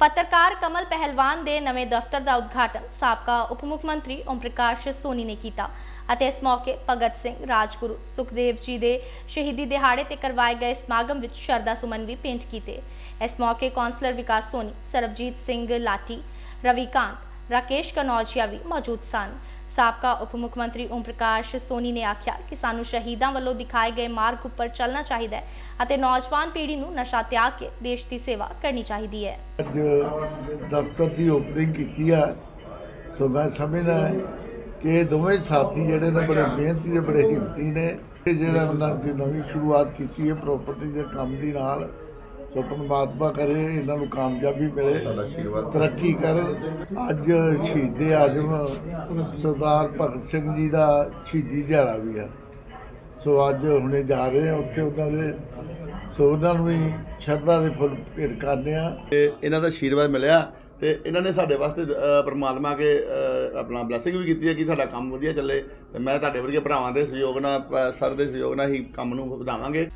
ਪੱਤਰਕਾਰ ਕਮਲ ਪਹਿਲਵਾਨ ਦੇ ਨਵੇਂ ਦਫ਼ਤਰ ਦਾ ਉਦਘਾਟਨ ਸਾਬਕਾ ਉਪ ਮੁੱਖ ਮੰਤਰੀ ਓਮ ਪ੍ਰਕਾਸ਼ ਸੋਨੀ ਨੇ ਕੀਤਾ ਅਤੇ ਇਸ ਮੌਕੇ ਭਗਤ ਸਿੰਘ ਰਾਜਗੁਰੂ ਸੁਖਦੇਵ ਜੀ ਦੇ ਸ਼ਹੀਦੀ ਦਿਹਾੜੇ ਤੇ ਕਰਵਾਏ ਗਏ ਸਮਾਗਮ ਵਿੱਚ ਸ਼ਰਧਾ ਸੁਮਨ ਵੀ ਭੇਂਟ ਕੀਤੇ। ਇਸ ਮੌਕੇ ਕੌਂਸਲਰ ਵਿਕਾਸ ਸੋਨੀ, ਸਰਬਜੀਤ ਸਿੰਘ ਲਾਠੀ ਰਵੀਕਾਂਤ ਰਾਕੇਸ਼ ਕਨੌਜੀਆ ਵੀ ਮੌਜੂਦ ਸਨ। ਸਾਬਕਾ ਉਪ ਮੁੱਖ ਮੰਤਰੀ ਓਮ ਪ੍ਰਕਾਸ਼ ਸੋਨੀ ਨੇ ਆਖਿਆ ਕਿ ਸਾਨੂੰ ਸ਼ਹੀਦਾਂ ਵੱਲੋਂ ਦਿਖਾਏ ਗਏ ਮਾਰਗ ਉੱਪਰ ਚੱਲਣਾ ਚਾਹੀਦਾ ਹੈ ਅਤੇ ਨੌਜਵਾਨ ਪੀੜ੍ਹੀ ਨੂੰ ਨਸ਼ਾ ਤਿਆਗ ਕੇ ਦੇਸ਼ ਦੀ ਸੇਵਾ ਕਰਨੀ ਚਾਹੀਦੀ ਹੈ। ਅੱਜ ਦਫ਼ਤਰ ਦੀ ਓਪਨਿੰਗ ਕੀਤੀ ਆ। ਸੋ ਮੈਂ ਸਮਝਦਾ ਕਿ ਦੋਵੇਂ ਸਾਥੀ ਜਿਹੜੇ ਨੇ ਬੜੇ ਮਿਹਨਤੀ ਤੇ ਬੜੇ ਹਿੰਮਤੀ ਨੇ। ਜਿਹੜਾ ਉਹਨਾਂ ਦੀ ਨਵੀਂ ਸ਼ੁਰੂਆਤ ਕੀਤੀ ਹੈ ਪ੍ਰਾਪਰਟੀ ਦੇ ਕੰਮ ਦੀ ਨਾਲ। ਸੋ ਪਰਮਾਤਮਾ ਕਰੇ ਇਹਨਾਂ ਨੂੰ ਕਾਮਯਾਬੀ ਮਿਲੇ। ਤਰੱਕੀ ਕਰਨ ਅੱਜ ਸ਼ਹੀਦੇ ਆਜਮ ਸਰਦਾਰ ਭਗਤ ਸਿੰਘ ਜੀ ਦਾ ਸ਼ਹੀਦੀ ਦਿਹਾੜਾ ਵੀ ਆ। ਸੋ ਅੱਜ ਹੁਣੇ ਜਾ ਰਹੇ ਆ ਉੱਥੇ ਉਹਨਾਂ ਦੇ। ਸੋ ਉਹਨਾਂ ਨੂੰ ਵੀ ਸ਼ਰਧਾ ਦੇ ਫੁੱਲ ਭੇਟ ਕਰਨੇ ਆ ਤੇ ਇਹਨਾਂ ਦਾ ਆਸ਼ੀਰਵਾਦ ਮਿਲਿਆ ਤੇ ਇਹਨਾਂ ਨੇ ਸਾਡੇ ਵਾਸਤੇ ਪ੍ਰਮਾਤਮਾ ਕੇ ਆਪਣਾ ਬਲੇਸਿੰਗ ਵੀ ਕੀਤੀ ਹੈ ਕਿ ਸਾਡਾ ਕੰਮ ਵਧੀਆ ਚੱਲੇ। ਤੇ ਮੈਂ ਤੁਹਾਡੇ ਵਰਗੇ ਭਰਾਵਾਂ ਦੇ ਸਹਿਯੋਗ ਨਾਲ ਸਰ ਦੇ ਸਹਿਯੋਗ ਨਾਲ ਹੀ ਕੰਮ ਨੂੰ ਵਧਾਵਾਂਗੇ।